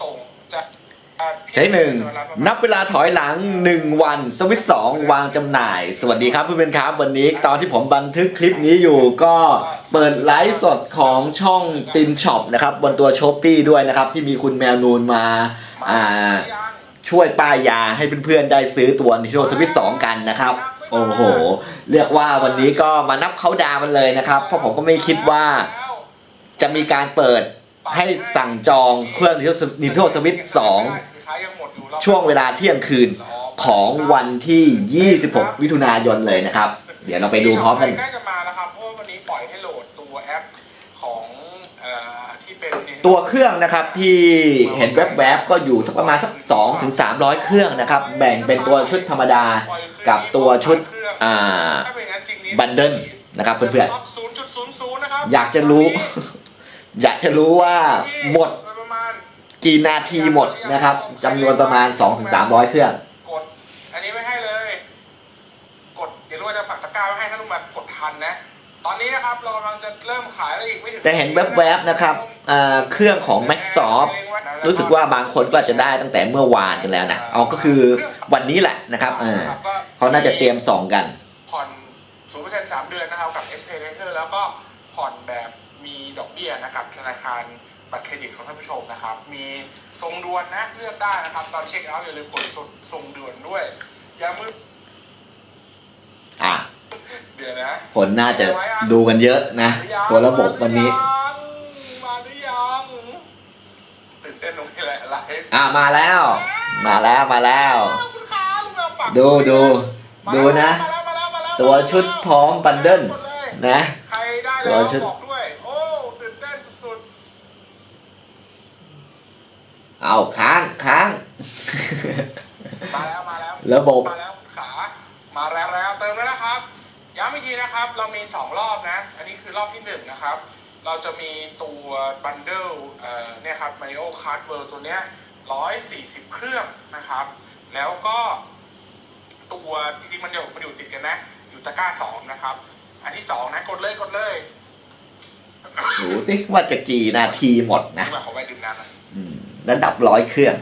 ส่งจะจะเทคหนึ่งนับเวลาถอยหลัง 1 วันสวิตสองวางจำหน่าย สวัสดีครับเพื่อนๆครับ วันนี้ตอนที่ผมบันทึกคลิปนี้อยู่ก็เปิดไลฟ์สดของช่องตินช็อปนะครับบนตัวช้อปปี้ด้วยนะครับ ที่มีคุณแมวนูนมาอ่าช่วยป้ายยาให้เพื่อนๆได้ซื้อตัว Nintendo Switch 2กันนะครับ โอ้โห เรียกว่าวันนี้ก็มานับเขาดาวน์กันเลยนะครับ เพราะผมก็ไม่คิดว่าจะมีการเปิด ให้สั่งจองเครื่อง Nintendo Switch 2ช่วงเวลาเที่ยงคืนของวันที่ 26 มิถุนายนเลยนะครับ เดี๋ยวเราไปดูพร้อมกันใกล้จะมาแล้วครับเพราะว่าวันนี้ปล่อยให้โหลดตัวแอปของเอ่อที่เป็นตัวเครื่องนะครับที่เห็นแวบๆก็อยู่สักประมาณสัก 2 ถึง 300 เครื่องนะครับ แบ่งเป็นตัวชุดธรรมดากับตัวชุดอ่าถ้าเป็นอย่างนั้นจริงนี่บันเดิลนะครับเพื่อน0.00นะครับๆอยากจะรู้ อยากจะรู้ว่าหมดโดยประมาณกี่นาทีหมดนะครับจำนวนประมาณ 2-300 เครื่อง กด อันนี้ไม่ให้เลย กด เดี๋ยวรู้ว่าจะปักตะกร้าไว้ให้ถ้าลุงแบบกดทันนะ ตอนนี้นะครับเรากำลังจะเริ่มขายแล้วอีกไม่ถึงแต่เห็นแวบๆนะครับอ่าเครื่องของ Microsoft รู้สึกว่าบางคนก็อาจจะได้ตั้งแต่เมื่อวานกันแล้วนะเอาก็คือวันนี้แหละนะครับเออเขาน่าจะเตรียมส่งกัน ผ่อนศูนย์เปอร์เซ็นต์สามเดือนนะครับกับ S Pay Later แล้วก็ผ่อนแบบมี ดอกเบี้ยนะครับธนาคารบัตรเครดิตของท่านผู้ชมนะครับ มีทรงด่วนนะเลือกได้นะครับ ตอนเช็คเอาท์อย่าลืมกดทรงด่วนด้วยอย่ามืออะเดี๋ยวนะคนน่าจะดูกันเยอะนะตัวระบบวันนี้มาหรือยังตื่นเต้นตรงนี้แหละไลฟ์อะมาแล้ว มาแล้วมาแล้วคุณค้าลุงแมวปักดูดูมาดูแล้วนะมาแล้วมาแล้วมาแล้วตัวชุดพร้อมบันเดิลกดเลยนะใครได้ตัแล้ววชุด บอกด้วย โอ้ตื่นเต้นสุด เอาค้างค้างๆมาแล้วมาแล้วระบบ มาแล้วคุณขามาแล้วแล้วเติมแล้วนะครับย้ำอีกทีนะครับ เรามี 2 รอบนะ อันนี้คือรอบที่ 1 นะครับ เราจะมีตัวบันเดิลเอ่อเนี่ยครับ Mario Kart World ตัวเนี้ย140 เครื่องนะครับ แล้วก็ตัวจริงๆมันอยู่มันอยู่ติดกันนะ อยู่ตะกร้า 2 นะครับ อันที่ 2 นะ กดเลยกดเลยดูสิว่าจะกี่นาทีหมดนะนี่มาขอไปดื่มน้ำหน่อยอืม ระดับร้อยเครื่อง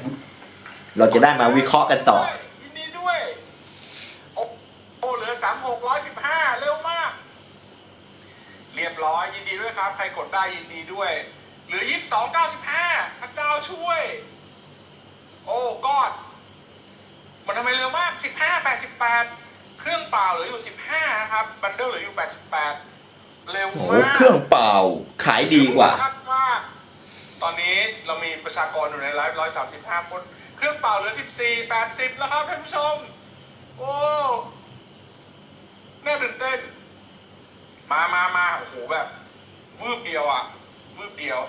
เราจะได้มาวิเคราะห์กันต่อ ยินดีด้วย โอ้โอ้เหลือสามหกร้อยสิบห้าเร็วมาก เรียบร้อยยินดีด้วยครับ ใครกดได้ยินดีด้วย เหลือยี่สิบสองเก้าสิบห้าพระเจ้าช่วย โอ้กอดมันทำไมเร็วมากสิบห้าแปดสิบแปดเครื่องเปล่าเหลืออยู่สิบห้านะครับ บันเดิลเหลืออยู่แปดสิบแปดเร็วโอ้มากเครื่องเปล่าขายดีกว่า มากมาก ตอนนี้เรามีประชากรอยู่ในไลฟ์ร้อยสามสิบห้าคน เครื่องเป่าเหลือสิบสี่แปดสิบแล้วครับท่านผู้ชม โอ้ น่าตื่นเต้น มามามาโอ้โหแบบวืบเดียวอะวืบเดียว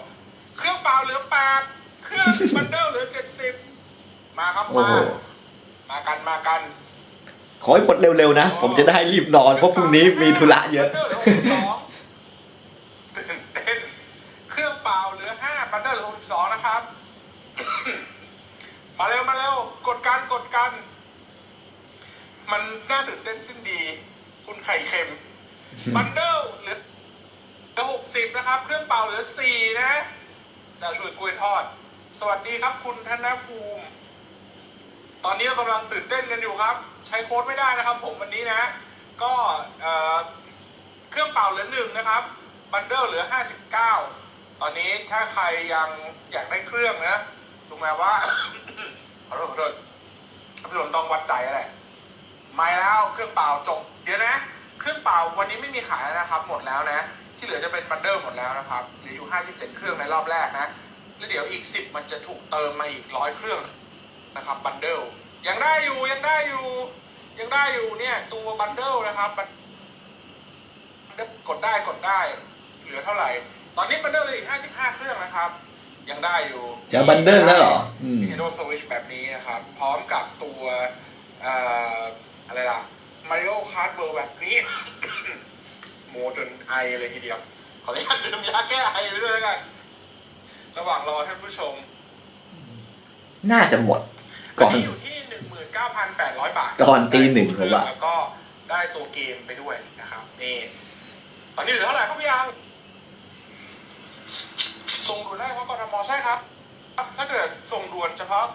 เครื่องเป่าเหลือแปดเครื่องบันเดิลเหลือเจ็ดสิบมาครับโอ้มาโหมากันมากัน ขอให้หมดเร็วๆนะ ผมจะได้รีบนอนเพราะพรุ่งนี้มีธุระเยอะ มาเร็วมาเร็วกดกันกดกัน มันน่าตื่นเต้นสิ้นดี คุณไข่เค็มบันเดอร์เหลือเหลือหกสิบนะครับเครื่องเปล่าเหลือสี่นะจะช่วยกล้วยทอด สวัสดีครับคุณธนภูมิ ตอนนี้เรากำลังตื่นเต้นกันอยู่ครับ ใช้โค้ดไม่ได้นะครับ ผมวันนี้นะ ก็เอ่อเครื่องเป่าเหลือหนึ่งนะครับ บันเดิลเหลือห้าสิบเก้าตอนนี้ถ้าใครยังอยากได้เครื่องนะ ถูกไหมว่า ขอโทษขอโทษพี่ผมต้องวัดใจแล้วแหละไม่แล้วเครื่องเปล่าจบ เดี๋ยวนะ เครื่องเปล่าวันนี้ไม่มีขายแล้วนะครับ หมดแล้วนะ ที่เหลือจะเป็นบันเดิลหมดแล้วนะครับเหลืออยู่ห้าสิบเจ็ดเครื่องในรอบแรกนะ แล้วเดี๋ยวอีกสิบมันจะถูกเติมมาอีกร้อยเครื่องนะครับบันเดิลยังได้อยู่ยังได้อยู่ ยังได้อยู่เนี่ยตัวบันเดิลนะครับบันกดได้กดได้ เหลือเท่าไหร่ ตอนนี้บันเดิลเหลยอีก 55 เครื่องนะครับ ยังได้อยู่จะบันเดิลแล้วเหรออืม Nintendo Switch แบบนี้นะครับ พร้อมกับตัวเอ่ออะไรล่ะ Mario Kart World แบบนี้ โมจนไอเลยทีเดียว ขออนุญาตดื่มยาแก้ไอไปด้วยแล้วกัน ระหว่างรอท่านผู้ชมน่าจะหมด ก่อนนี้อยู่ที่ 19,800 บาทก่อนตีหนึ่งผมว่า แล้วก็ได้ตัวเกมไปด้วยนะครับนี่ตอนนี้เหลือเท่าไหร่ครับพี่ยัง ส่งดูได้เพราะกรทมใช่ครับ ถ้าเกิดส่งด่วนเฉพาะ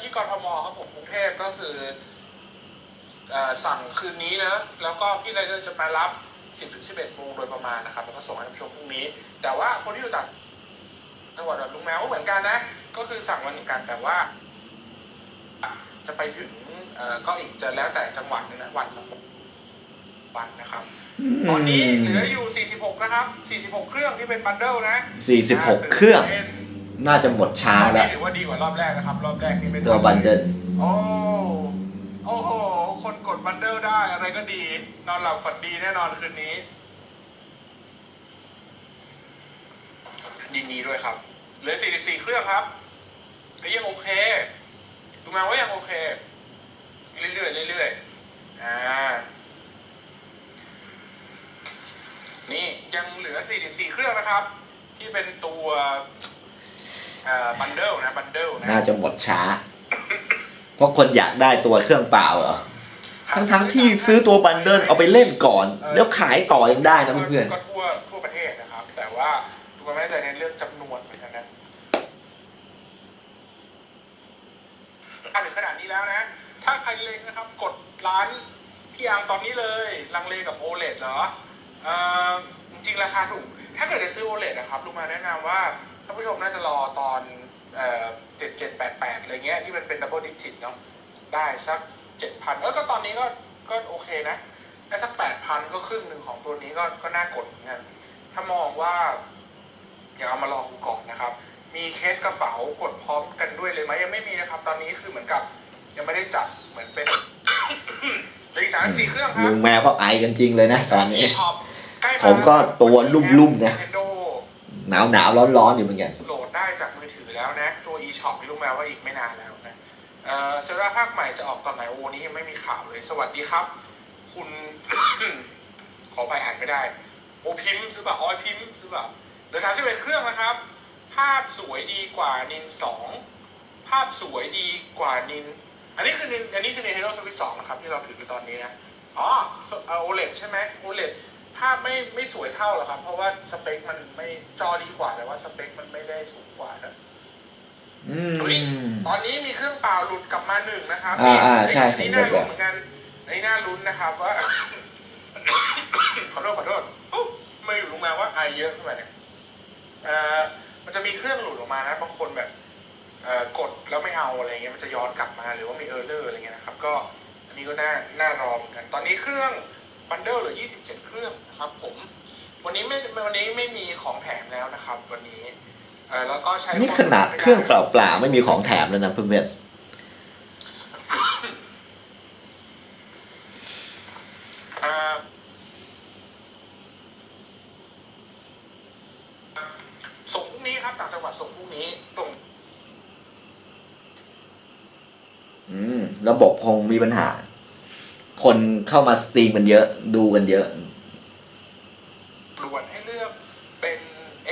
ที่กรทมครับผมกรุงเทพก็คืออสั่งคืนนี้นะแล้วก็พี่ไรเดอร์จะมารับ 10ถึง11โมงโดยประมาณนะครับแล้วก็ส่งให้ผู้ชมพรุ่งนี้ แต่ว่าคนที่อยู่ต่างจังหวัดลุงแมวก็เหมือนกันนะ ก็คือสั่งวันเหมือนกันแต่ว่า จะไปถึงก็อีกจะแล้วแต่จังหวัดนะวันสองวันนะครับ ตอนนี้เหลืออยู่ 46 นะครับ 46 เครื่องที่เป็นบันเดิลนะ46 เครื่อง น่าจะหมดช้ารอบแล้วนี้ถือว่าดีกว่ารอบแรกนะครับ รอบแรกนี่เป็นตัวบันเดิลโอ้โอ้โห คนกดบันเดิลได้อะไรก็ดี นอนหลับฝันดีแน่นอนคืนนี้ ยินดีด้วยครับ เหลือ 44 เครื่องครับเฮ้ยยังโอเคดูมาว่ายังโอเค เรื่อยๆเรื่อยๆอ่า นี่ยังเหลือ 44 เครื่องนะครับ ที่เป็นตัวเอ่อบันเดิลนะบันเดิลนะน่าจะหมดช้า เพราะคนอยากได้ตัวเครื่องเปล่าเหรอทั้งทั้งๆที่ซื้อตัวบันเดิลเอาไปเล่นก่อน แล้วขายต่อยังได้นะเพื่อนก็ทั่วทั่วประเทศนะครับ แต่ว่าดูไม่แน่ใจในเรื่องจำนวนเหมือนกันนะมาถึงขนาดนี้แล้วนะ ถ้าใครเล็งนะครับ กดร้านพี่อังตอนนี้เลย ลังเลกับโอเลดเหรอเอ่อ จริงๆราคาถูก ถ้าเกิดจะซื้อโอเลดนะครับลุงมาแนะนำว่าท่านผู้ชมน่าจะรอตอนเอ่อเจ็ดเจ็ดแปดแปดอะไรเงี้ยที่มันเป็นดับเบิลดิจิตเนาะได้สักเจ็ดพันเออก็ตอนนี้ก็ก็โอเคนะได้สักแปดพันก็ครึ่งหนึ่งของตัวนี้ก็ก็น่ากดเหมือนกันถ้ามองว่าอยากเอามาลองดูก่อนนะครับ มีเคสกระเป๋ากดพร้อมกันด้วยเลยไหมยังไม่มีนะครับ ตอนนี้คือเหมือนกับ ยังไม่ได้จัดเหมือนเป็นเหลืออีกสามสี่เครื่องคๆรัลุบงแมวเขาไอกันจริงเลยนะตอนนี้ช็อปใกล้า ผมก็ตัวลุ่มๆนะ Nintendo หนาวหนาวร้อนร้อนๆอยู่เหมือนกันโหลดได้จากมือถือแล้วนะ ตัว eShop ไม่รู้แม้ว่าอีกไม่นานแล้วนะเอ่อเซราภาคใหม่จะออกตอนไหนโอ้นี้ยังไม่มีข่าวเลย สวัสดีครับ คุณ ขอไปอ่านไม่ได้ โอพิมพ์หรือเปล่าออยพิมพ์หรือเปล่าเหลือสามสิบเอ็ดเครื่องนะครับ ภาพสวยดีกว่านินสองภาพสวยดีกว่านิน อันนี้คือนินอันนี้คือ Nintendo Switch 2นะครับที่เราถืออยู่ตอนนี้นะอ๋อโอเลใช่ไหมโอเล ภาพไม่ไม่สวยเท่าหรอกครับ เพราะว่าสเปคมันไม่จอดีกว่าแต่ว่าสเปคมันไม่ได้สูงกว่านะอืมอุ๊ยตอนนี้มีเครื่องเปล่าหลุดกลับมาหนึ่งนะครับอ่าอ่าใช่อันนี้เห็นน่าด้วยลุ้นเหมือนกันอันนี้น่าลุ้นนะครับว่าขอโทษขอโทษอุ๊ยไม่รู้มาว่าไอเยอะขึ้นมาเนี่ยเอ่อมันจะมีเครื่องหลุดออกมานะบางคนแบบเอ่อกดแล้วไม่เอาอะไรเงี้ยมันจะย้อนกลับมาหรือว่ามีเออร์เลอร์อะไรเงี้ยนะครับ ก็อันนี้ก็น่าน่ารอเหมือนกัน ตอนนี้เครื่อง บันเดิลเหลือ 27 เครื่องนะครับผม วันนี้ไม่วันนี้ไม่มีของแถมแล้วนะครับ วันนี้เอ่อแล้วก็ใช้นี่ขนาดเครื่องเปล่าๆไม่มีของแถมแล้วนะเพื่อนเอ่อส่งพรุ่งนี้ครับต่างจังหวัดส่งพรุ่งนี้ตรงๆอืมระบบคงมีปัญหา คนเข้ามาสตรีมกันเยอะ ดูกันเยอะ ด่วนให้เลือกเป็น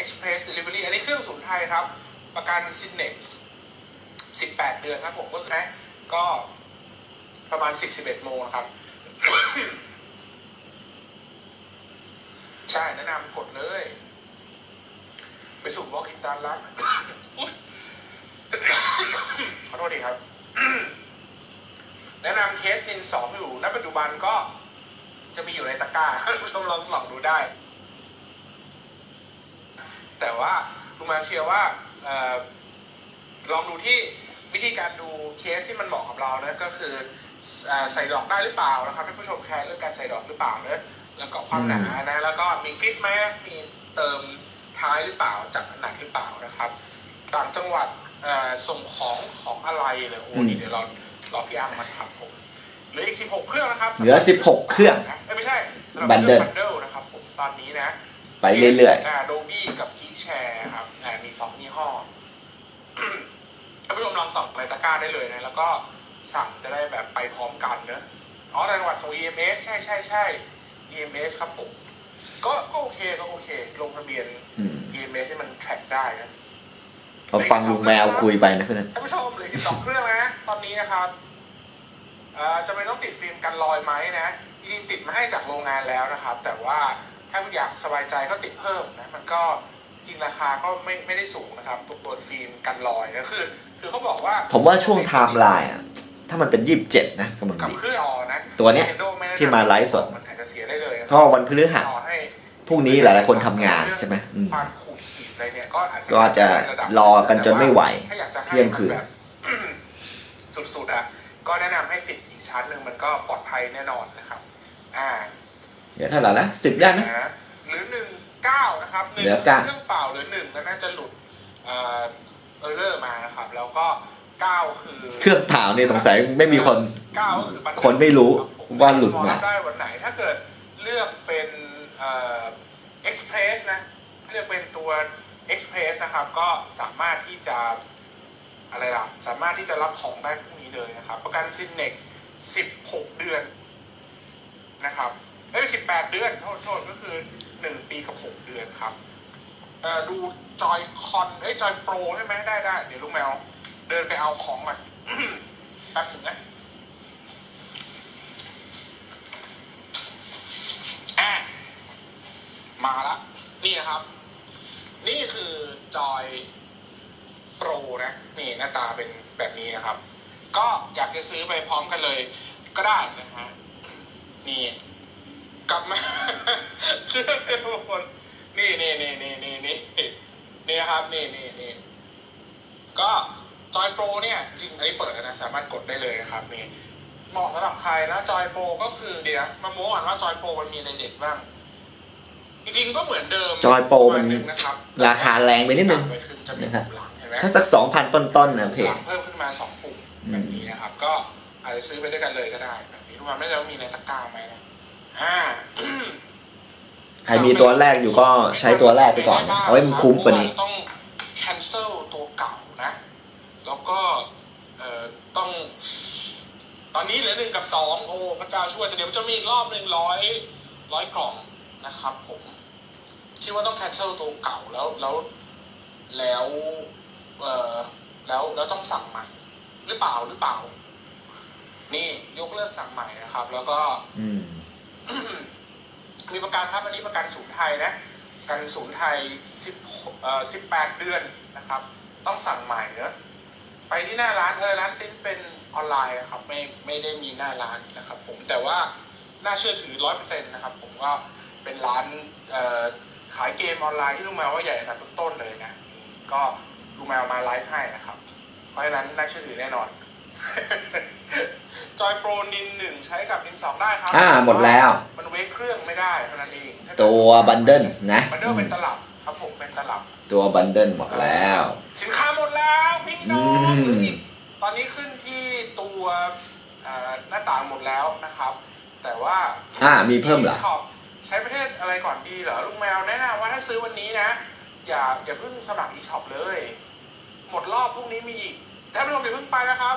Express Delivery อันนี้เครื่องศูนย์ไทยครับ ประกัน s y n e x 18 เดือนครับผมก็คือนะก็ประมาณ 10 11 โมงครับ ใช่ แนะนำกดเลย ไปสู่บล็อกอินตาลักอุ๊ยขอโทษดีครับ แนะนำเคสนินสองอยู่ณปัจจุบันก็จะมีอยู่ในตะกร้าผู้ชมลองส่องดูได้ แต่ว่าลุงมาเชื่อว่าออลองดูที่วิธีการดูเคสที่มันเหมาะกับเรานะก็คืออใส่ดอกได้หรือเปล่านะครับท่านผู้ชมแคร์เรื่องการใส่ดอกหรือเปล่าเนะแล้วก็ความหนานะแล้วก็มีกริปไหมมีเติมท้ายหรือเปล่าจับหนักหรือเปล่านะครับ ต่างจังหวัดส่งของของอะไรเลยโอ้นี่เดี๋ยวเรา รอพี่อังมาครับผมเหลืออีก 16 เครื่องนะครับเหลือ 16 เครื่องนะเอ้ยไม่ใช่สำหรับบันเดิลบันเดิลนะครับผมตอนนี้นะไปเรื่อยอ่าโดบี้กับกีแชร์ครับอ่ามีสองยี่ห้อท่านผู้ชมลองส่องในตะกร้าได้เลยนะ แล้วก็สั่งจะได้แบบไปพร้อมกันเนอะอ๋อในจังหวัดส่ง EMS ใช่ใช่ใช่ EMS ครับผม ก็ก็โอเคก็โอเค ลงทะเบียนๆอืม EMS ที่มันแทร็กได้นะ พอฟังลุงแมวคุยไปนะเพื่อนท่านผู้ชมเหลือ12เครื่องนะตอนนี้นะครับเอ่อจะเป็นต้องติดฟิล์มกันรอยไหมนะจริงๆติดมาให้จากโรงงานแล้วนะครับ แต่ว่าถ้าคุณอยากสบายใจก็ติดเพิ่มนะมันก็จริงราคาก็ไม่ไม่ได้สูงนะครับตัวตัวฟิล์มกันรอยนะคือ คือเขาบอกว่า ผมว่าช่วงไทม์ไลน์อะถ้ามันเป็นยี่สิบเจ็ดนะกำลังกับดีเครื่องออนะตัวเนี้ย Nintendo ไแนะนำที่มาไลฟ์สดมันอาจจะเสียได้เลยนะคก็รับวันพฤหัสต่อให้พรุ่งนี้หลายๆคนทำงานใช่ไหมอืมความขูดขีด อะไรเนี่ยก็อาจจะก็จะรอกันจนไม่ไหวถ้าอยากจะให้เที่ยงคืนมัแบบสุดๆอะก็แนะนำให้ติดอีกชาร์จหนึ่งมันก็ปลอดภัยแน่นอนนะครับ อ่า เดี๋ยวเท่าไหร่ละสิบย่างนะนะหรือหนึ่งเก้านะครับหนึ่งเหลือเก้าเครื่องเปล่าหรือหนึ่งแล้วน่าจะหลุดเอ่อเออร์เลอร์มานะครับ แล้วก็เก้าคือเครื่องเผาเนี่ยสงสัยไม่มีคนเก้าก็คือบัตเตอคนไม่รู้ครับผมว่าหลุดมาได้วันไหนถ้าเกิดเลือกเป็นเอ่อ Express นะเลือกเป็นตัว Express นะครับ ก็สามารถที่จะอะไรล่ะ สามารถที่จะรับของได้พรุ่งนี้เลยนะครับ ประกันซินเน็ก16 เดือนนะครับเอ้ย18 เดือน โทษโทษก็คือ 1 ปีกับ 6 เดือนครับดูจอยคอนเอ้ยจอยโปรใช่ไหมได้ได้เดี๋ยวลุงแมว เดินไปเอาของก่อนแป๊บนึงนะอะมาละนี่นะครับ นี่คือจอยโปรนะนี่หน้าตาเป็นแบบนี้นะครับ ก็อยากจะซื้อไปพร้อมกันเลย ก็ได้นะฮะนี่กลับมาคือทุกคนนี่นี่นี่นี่นี่นี่นี่นะครับนี่นี่นี่ก็จอยโปรเนี่ยจริงอันนี้เปิดแล้วนะสามารถกดได้เลยนะครับนี่เหมาะสำหรับใครนะจอยโปรก็คือเดี๋ยวมาโม้ก่อนว่าจอยโปรมันมีอะไรเด็ดบ้าง จริงๆก็เหมือนเดิมจอยโปรมันะาณนึงนะครับราคาแรงไปนิดนึงต่าคือจะมีปุ่มหลังเห็นไหมถ้าสักสองพันต้นๆนะโอเค หลังเพิ่มขึ้นมาสองปุ่มอืมแบบนี้นะครับ ก็อาจจะซื้อไปด้วยกันเลยก็ได้แบบนี้ทุกคนไม่ได้ว่ามีในตะกร้าไหมนะอ่า ใครมีตัวแรกอยู่ก็ใช้ตัวแรกไปก่อนนะเอาไว้มันคุ้มกว่านี้ ต้อง cancel ตัวเก่านะ แล้วก็เอ่อต้อง ตอนนี้เหลือหนึ่งกับสองโอ้พระเจ้าช่วยแต่เดี๋ยวมันจะมีอีกรอบหนึ่งร้อยร้อยกล่อง นะครับผมคิดว่าต้อง cancel ตัวเก่าแล้วแล้วแล้วเอ่อแล้วแล้วต้องสั่งใหม่ หรือเปล่าหรือเปล่า นี่ยกเลิกสั่งใหม่นะครับ แล้วก็อืมมีประกันครับอันนี้ประกันศูนย์ไทยนะประกันศูนย์ไทยสิบเอ่อสิบแปดเดือนนะครับ ต้องสั่งใหม่เนอะไปที่หน้าร้านเออร้านติ้นเป็นออนไลน์นะครับ ไม่ไม่ได้มีหน้าร้านนะครับ ผมแต่ว่าน่าเชื่อถือร้อยเปอร์เซ็นต์นะครับ ผมก็ เป็นร้านเอ่อขายเกมออนไลน์ที่ลุงแมวว่าใหญ่อันดับต้นๆเลยนะนี่ก็ลุงแมวมาไลฟ์ให้นะครับ เพราะฉะนั้นน่าเชื่อถือแน่นอนจอยโปรนินหนึ่งใช้กับนินสองได้ครับอ่าหมดแล้ว มันเวกเครื่องไม่ได้เท่านั้นเองถ้าเกิดตัวบันเดิลนะบันเดิลเป็นตลับครับผมเป็นตลับ ตัวบันเดิลหมดแล้ว สินค้าหมดแล้วพี่น้องอืมเหรืออีกตอนนี้ขึ้นที่ตัวเอ่อหน้าต่างหมดแล้วนะครับ แต่ว่าอ่ามีเพิ่มเหรอช็อป ใช้ประเทศอะไรก่อนดีเหรอลุงแมวแนะนำว่าถ้าซื้อวันนี้นะ อย่าอย่าเพิ่งสมัครอีช็อปเลย หมดรอบพรุ่งนี้มีอีกท่านผู้ชมอย่าเพิ่งไปนะครับ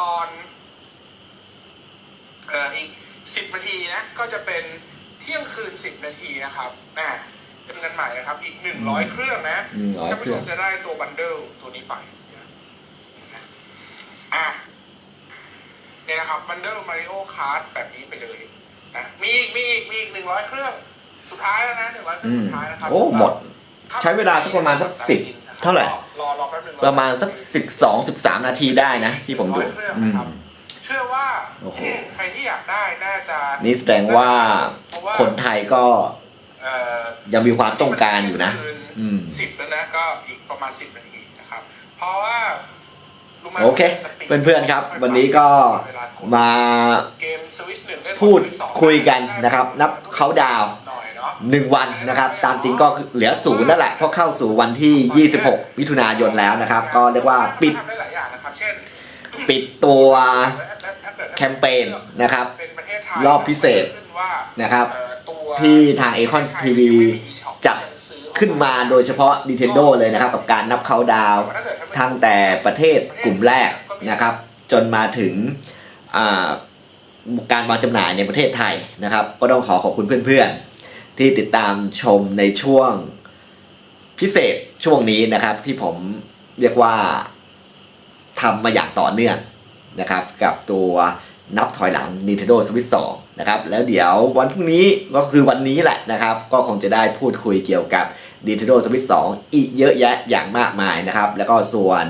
ตอนเอ่ออีกสิบนาทีนะ ก็จะเป็นเที่ยงคืนสิบนาทีนะครับอ่าเป็นเงินใหม่นะครับ อีกหนึ่งร้อยเครื่องนะหนึ่งร้อยท่านเคผู้ชรื่องมจะได้ตัวบันเดิลตัวนี้ไปนะอะเนี่ยนะครับบันเดิลมาริโอคาร์ดแบบนี้ไปเลย นะมีอีกมีอีกมีอีกหนึ่งร้อยเครื่อง สุดท้ายแล้วนะหนึ่งร้อยเครื่อืองมสุดท้ายนะครับโอ้หมด ใช้เวลาสักประมาณสักสิบเท่าไหร่ รอรอแป๊บหนึงประมาณสักสิบสองสิบสามนาทีได้นะ ที่ผมดูร้อยเครื่องอืนะมครับเชื่อว่าโอ้โห ใครที่อยากได้น่าจะนี่แสดงว่าคนไทยก็เอ่อ ยังมีความต้องการอยู่นะ อืม สิบแล้วนะก็อีกประมาณสิบนาทีนะครับ เพราะว่ารู้ไหม โอเคสปีดเพื่อนๆครับ วันนี้ก็มาเกมสวิชหนึ่งเล่นพูดสวิตช์สองคุยกันนะครับ นับเขาดาวน์หน่อยเนาะหนึ่งวันนะครับ ตามจริงก็เหลือศูนย์แล้วแหละ เพราะเข้าสู่วันที่ 26 มิถุนายนแล้วนะครับ ก็เรียกว่าปิดทำได้หลายอย่างนะครับเช่นปิดตัวถ้าเกิดแคมเปญนะครับเป็นประเทศไทยรอบพิเศษขึ้นว่านะครับเอ่อตัวที่ทาง Icon TV จัด ขึ้นมาโดยเฉพาะ Nintendo เลยนะครับ กับการนับเขาดาวทั้งแต่ประเทศกลุ่มแรกนะครับ จนมาถึงการวางจำหน่ายในประเทศไทยนะครับ ก็ต้องขอขอบคุณเพื่อนๆ ที่ติดตามชมในช่วงพิเศษช่วงนี้นะครับ ที่ผมเรียกว่าทำมาอย่างต่อเนื่องนะครับ กับตัวนับถอยหลัง Nintendo Switch 2 นะครับ แล้วเดี๋ยววันพรุ่งนี้ก็คือวันนี้แหละนะครับ ก็คงจะได้พูดคุยเกี่ยวกับ Nintendo Switch 2 อีกเยอะแยะอย่างมากมายนะครับ แล้วก็ส่วน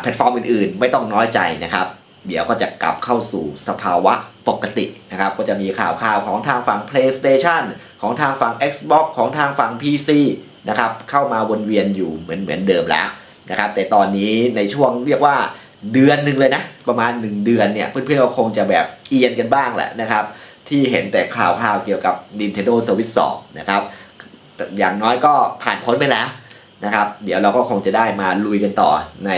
แพลตฟอร์มอื่นๆ ไม่ต้องน้อยใจนะครับ เดี๋ยวก็จะกลับเข้าสู่สภาวะปกตินะครับ ก็จะมีข่าวข่าวของทางฝั่ง PlayStation ของทางฝั่ง Xbox ของทางฝั่ง PC นะครับเข้ามาวนเวียนอยู่เหมือนเหมือนเดิมแล้วนะครับแต่ตอนนี้ในช่วงเรียกว่าเดือนหนึ่งเลยนะ ประมาณ 1 เดือนเนี่ยเพื่อนๆก็คงจะแบบเอียนกันบ้างแหละนะครับ ที่เห็นแต่ข่าวข่าวเกี่ยวกับ Nintendo Switch 2 นะครับ อย่างน้อยก็ผ่านพ้นไปแล้วนะครับ เดี๋ยวเราก็คงจะได้มาลุยกันต่อใน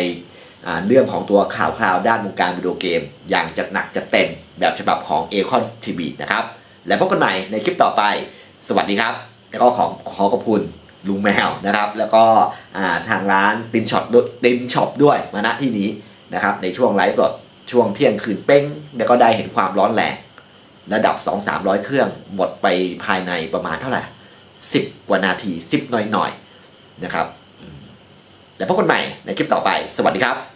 อเรื่องของตัวข่าวคราวด้านวงการวิดีโอเกม อย่างจัดหนักจัดเต็มแบบฉบับของ a c o n TV นะครับ แล้วพบกันใหม่ในคลิปต่อไป สวัสดีครับ แล้วก็ขอขอขอบคุณลุงแมวนะครับ แล้วก็ทางร้านตินช็อปด้วยตินช็อปด้วยมาณที่นี้นะครับ ในช่วงไลฟ์สดช่วงเที่ยงคืนเป้ง แล้วก็ได้เห็นความร้อนแรงระดับ 2-300 เครื่องหมดไปภายในประมาณเท่าไหร่ สิบกว่านาทีสิบหน่อยๆนะครับแล้วพบกันใหม่ในคลิปต่อไป สวัสดีครับ